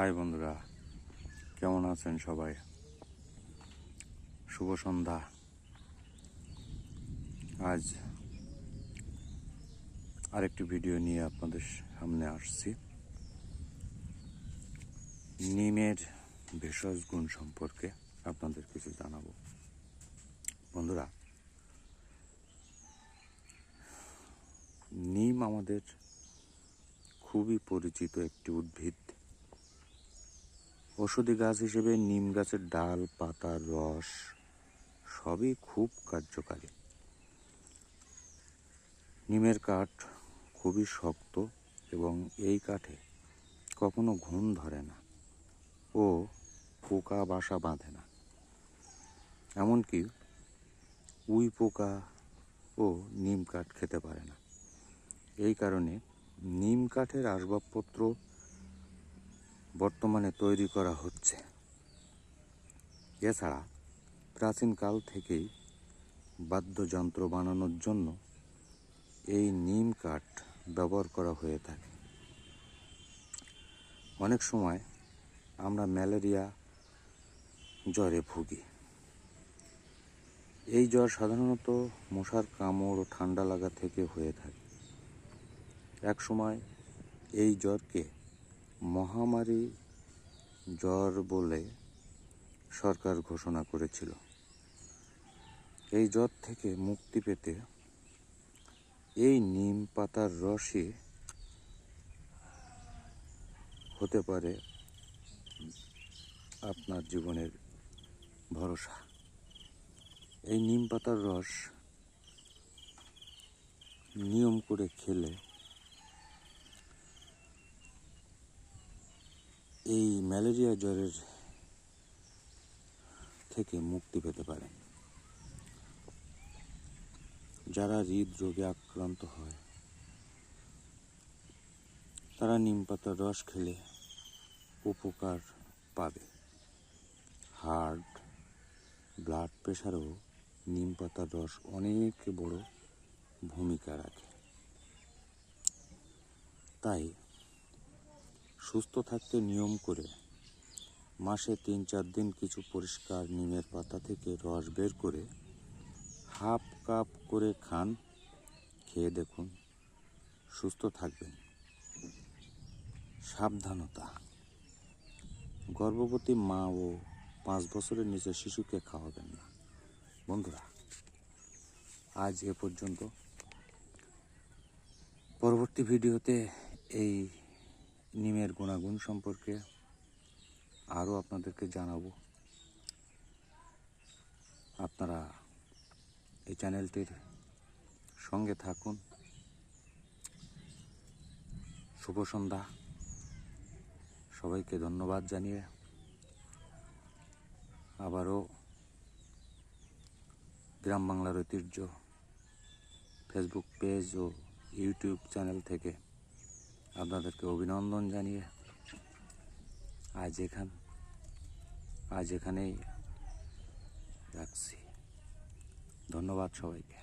High বন্ধুরা, কেমন আছেন সবাই? শুভ সন্ধ্যা। আজ আরেকটি ভিডিও নিয়ে আপনাদের সামনে আসছি। নিমের ভেষজ গুণ সম্পর্কে আপনাদের কিছু জানাব। বন্ধুরা, নিম আমাদের খুবই পরিচিত একটি উদ্ভিদ। ওষুধি গাছ হিসেবে নিম গাছের ডাল, পাতা, রস সবই খুব কার্যকারী। নিমের কাঠ খুবই শক্ত এবং এই কাঠে কখনো ঘুণ ধরে না ও পোকা বাসা বাঁধে না। এমনকি উই পোকা ও নিম কাঠ খেতে পারে না। এই কারণে নিম কাঠের আসবাবপত্র বর্তমানে তৈরি করা হচ্ছে। এছাড়া প্রাচীনকাল থেকেই বাদ্যযন্ত্র বানানোর জন্য এই নিম কাঠ ব্যবহার করা হয়ে থাকে। অনেক সময় আমরা ম্যালেরিয়া জ্বরে ভুগি। এই জ্বর সাধারণত মশার কামড় ও ঠান্ডা লাগা থেকে হয়ে থাকে। এক সময় এই জ্বরকে মহামারী জ্বর বলে সরকার ঘোষণা করেছিল। এই জ্বর থেকে মুক্তি পেতে এই নিম পাতার রসই হতে পারে আপনার জীবনের ভরসা। এই নিম পাতার রস নিয়ম করে খেলে এই ম্যালেরিয়া জ্বরের থেকে মুক্তি পেতে পারেন যারা হৃদরোগে আক্রান্ত হয়, তারা নিম পাতার রস খেলে উপকার পাবে। হার্ট, ব্লাড প্রেশারও নিম পাতার রস অনেক বড় ভূমিকা রাখে। তাই সুস্থ থাকতে নিয়ম করে মাসে তিন চার দিন কিছু পরিষ্কার নিমের পাতা থেকে রস বের করে হাফ কাপ করে খান, খেয়ে দেখুন, সুস্থ থাকবেন। সাবধানতা। গর্ভবতী মা ও পাঁচ বছরের নিচে শিশুকে খাওয়াবেন না। বন্ধুরা, আজ এ পর্যন্ত। পরবর্তী ভিডিওতে এই নিমের গুণাগুণ সম্পর্কে আরও আপনাদেরকে জানাব। আপনারা এই চ্যানেলটির সঙ্গে থাকুন। শুভ সন্ধ্যা। সবাইকে ধন্যবাদ জানিয়ে আবারও গ্রাম বাংলার ঐতিহ্য ফেসবুক পেজ ও ইউটিউব চ্যানেল থেকে আপনাদেরকে অভিনন্দন জানিয়ে আজ এখান আজ এখানেই রাখছি। ধন্যবাদ সবাইকে।